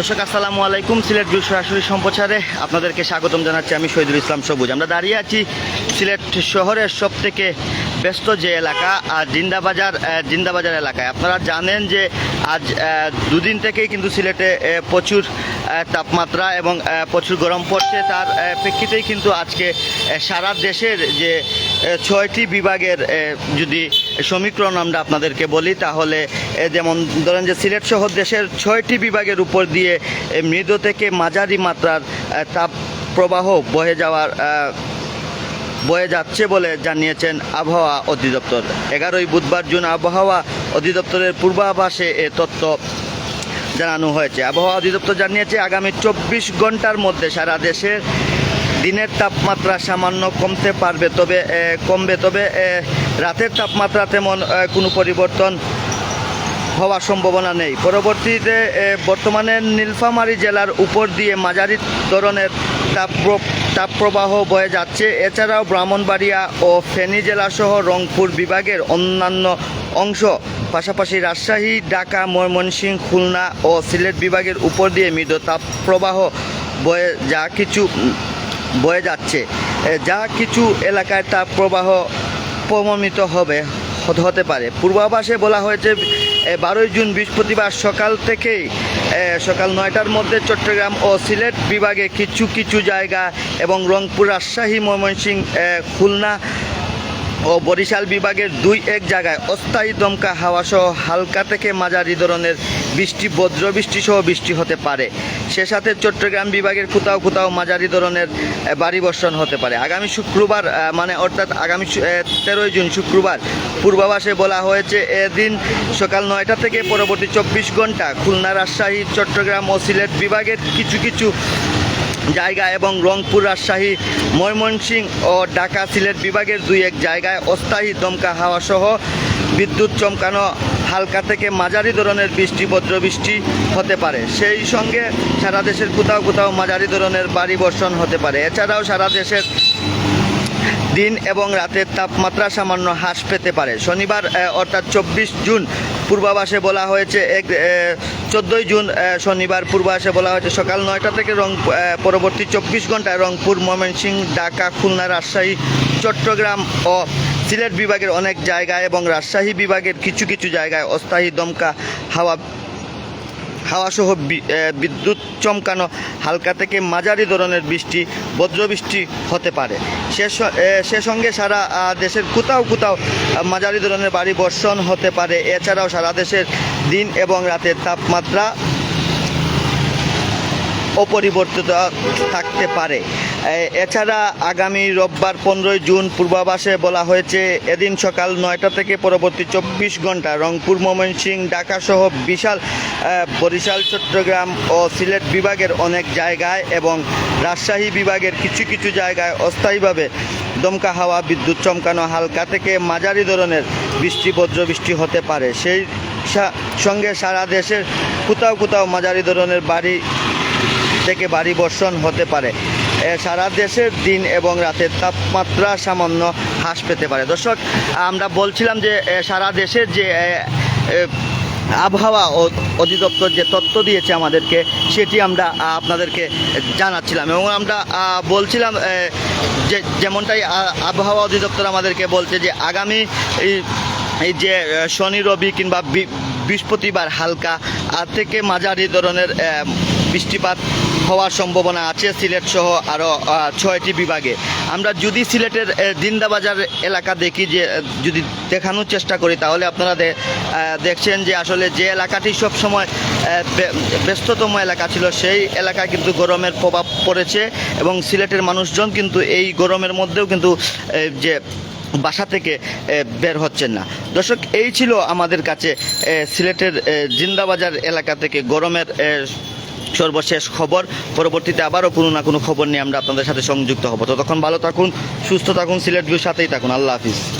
দর্শক, আসসালামু আলাইকুম। সিলেট ভিউ সরাসরি সম্প্রচারে আপনাদেরকে স্বাগতম জানাচ্ছি আমি শহীদুল ইসলাম সবুজ। আমরা দাঁড়িয়ে আছি সিলেট শহরের সব থেকে ব্যস্ত যে এলাকা আর জিন্দাবাজার জিন্দাবাজার এলাকায়। আপনারা জানেন যে আজ দুদিন থেকেই কিন্তু সিলেটে প্রচুর তাপমাত্রা এবং প্রচুর গরম পড়ছে। তার প্রেক্ষিতেই কিন্তু আজকে সারা দেশের যে ছয়টি বিভাগের যদি সমীকরণ আমরা আপনাদেরকে বলি, তাহলে যেমন ধরেন যে সিলেট সহ দেশের ছয়টি বিভাগের উপর দিয়ে মৃদু থেকে মাঝারি মাত্রার তাপ প্রবাহ বয়ে যাওয়ার বয়ে যাচ্ছে বলে জানিয়েছেন আবহাওয়া অধিদপ্তর। এগারোই বুধবার জুন আবহাওয়া অধিদপ্তরের পূর্বাভাসে এ তথ্য জানানো হয়েছে। আবহাওয়া অধিদপ্তর জানিয়েছে, আগামী চব্বিশ ঘণ্টার মধ্যে সারা দেশের দিনের তাপমাত্রা সামান্য কমতে পারবে, তবে কমবে, তবে রাতের তাপমাত্রা তেমন কোনো পরিবর্তন হওয়ার সম্ভাবনা নেই। পরবর্তীতে বর্তমানে নীলফামারী জেলার উপর দিয়ে মাঝারি ধরনের তাপ তাপপ্রবাহ বয়ে যাচ্ছে। এছাড়াও ব্রাহ্মণবাড়িয়া ও ফেনী জেলাসহ রংপুর বিভাগের অন্যান্য অংশ, পাশাপাশি রাজশাহী, ঢাকা, ময়মনসিংহ, খুলনা ও সিলেট বিভাগের উপর দিয়ে মৃদু তাপপ্রবাহ বয়ে যা কিছু বয়ে যাচ্ছে। যা কিছু এলাকায় তাপপ্রবাহ প্রমাণিত হবে, হতে- পারে। পূর্বাভাসে বলা হয়েছে বারোই জুন বৃহস্পতিবার সকাল থেকেই সকাল নয়টার মধ্যে চট্টগ্রাম ও সিলেট বিভাগে কিছু কিছু জায়গা এবং রংপুর, রাজশাহী ময়মনসিংহ খুলনা ও বরিশাল বিভাগের দুই এক জায়গায় অস্থায়ী দমকা হাওয়া সহ হালকা থেকে মাঝারি ধরনের বৃষ্টি বজ্র বৃষ্টি সহ বৃষ্টি হতে পারে। সে সাথে চট্টগ্রাম বিভাগের কোথাও কোথাও মাঝারি ধরনের বাড়ি বর্ষণ হতে পারে। আগামী শুক্রবার মানে অর্থাৎ আগামী তেরোই জুন শুক্রবার পূর্বাভাসে বলা হয়েছে এদিন সকাল নয়টা থেকে পরবর্তী চব্বিশ ঘণ্টা খুলনা, রাজশাহী, চট্টগ্রাম ও সিলেট বিভাগের কিছু কিছু জায়গা এবং রংপুর, রাজশাহী, ময়মনসিংহ ও ঢাকা, সিলেট বিভাগের দুই এক জায়গায় অস্থায়ী দমকা হাওয়া সহ বিদ্যুৎ চমকানো হালকা থেকে মাঝারি ধরনের বৃষ্টি, বজ্র বৃষ্টি হতে পারে। সেই সঙ্গে সারা দেশের কোথাও কোথাও মাঝারি ধরনের বাড়ি বর্ষণ হতে পারে। এছাড়াও সারা দেশের দিন এবং রাতের তাপমাত্রা সামান্য হ্রাস পেতে পারে। শনিবার অর্থাৎ চব্বিশ জুন পূর্বাভাসে বলা হয়েছে এক চোদ্দোই জুন শনিবার পূর্বাভাসে বলা হয়েছে, সকাল নয়টা থেকে রং পরবর্তী চব্বিশ ঘন্টায় রংপুর, ময়মনসিংহ, ঢাকা, খুলনা, রাজশাহী, চট্টগ্রাম ও সিলেট বিভাগের অনেক জায়গায় এবং রাজশাহী বিভাগের কিছু কিছু জায়গায় অস্থায়ী দমকা হাওয়া, হাওয়াসহ বিদ্যুৎ চমকানো হালকা থেকে মাঝারি ধরনের বৃষ্টি, বজ্রবৃষ্টি হতে পারে। সে সঙ্গে সারা দেশের কোথাও কোথাও মাঝারি ধরনের বাড়ি বর্ষণ হতে পারে। এছাড়াও সারা দেশের দিন এবং রাতের তাপমাত্রা অপরিবর্তিত থাকতে পারে। এছাড়া আগামী রোববার পনেরোই জুন পূর্বাভাসে বলা হয়েছে, এদিন সকাল নয়টা থেকে পরবর্তী চব্বিশ ঘণ্টা রংপুর ময়মনসিংহ ঢাকা সহ বিশাল বরিশাল, চট্টগ্রাম ও সিলেট বিভাগের অনেক জায়গায় এবং রাজশাহী বিভাগের কিছু কিছু জায়গায় অস্থায়ীভাবে দমকা হাওয়া, বিদ্যুৎ চমকানো, হালকা থেকে মাঝারি ধরনের বৃষ্টি বজ্র বৃষ্টি হতে পারে। সেই সঙ্গে সারা দেশের কোথাও কোথাও মাঝারি ধরনের বাড়ি থেকে ভারী বর্ষণ হতে পারে। সারা দেশের দিন এবং রাতের তাপমাত্রা সামান্য হ্রাস পেতে পারে। দর্শক, আমরা বলছিলাম যে সারা দেশের যে আবহাওয়া অধিদপ্তর যে তথ্য দিয়েছে আমাদেরকে, সেটি আমরা আপনাদেরকে জানাচ্ছিলাম এবং আমরা বলছিলাম যে, যেমনটাই আবহাওয়া অধিদপ্তর আমাদেরকে বলছে যে, আগামী এই যে শনি, রবি কিংবা বৃহস্পতিবার হালকা থেকে মাঝারি ধরনের বৃষ্টিপাত হওয়ার সম্ভাবনা আছে সিলেট সহ আরও ছয়টি বিভাগে। আমরা যদি সিলেটের আহ, জিন্দাবাজার এলাকা দেখি যে যদি দেখানোর চেষ্টা করি তাহলে আপনারা দেখছেন যে আসলে যে এলাকাটি সবসময় ব্যস্ততম এলাকা ছিল সেই এলাকায় কিন্তু গরমের প্রভাব পড়েছে এবং সিলেটের মানুষজন কিন্তু এই গরমের মধ্যেও কিন্তু যে বাসা থেকে বের হচ্ছেন না। দর্শক এই ছিল আমাদের কাছে সিলেটের জিন্দাবাজার এলাকা থেকে গরমের সর্বশেষ খবর। পরবর্তীতে আবারও কোনো না কোনো খবর নিয়ে আমরা আপনাদের সাথে সংযুক্ত হব। ততক্ষণ ভালো থাকুন, সুস্থ থাকুন, সিলেট ভিউর সাথেই থাকুন। আল্লাহ হাফিজ।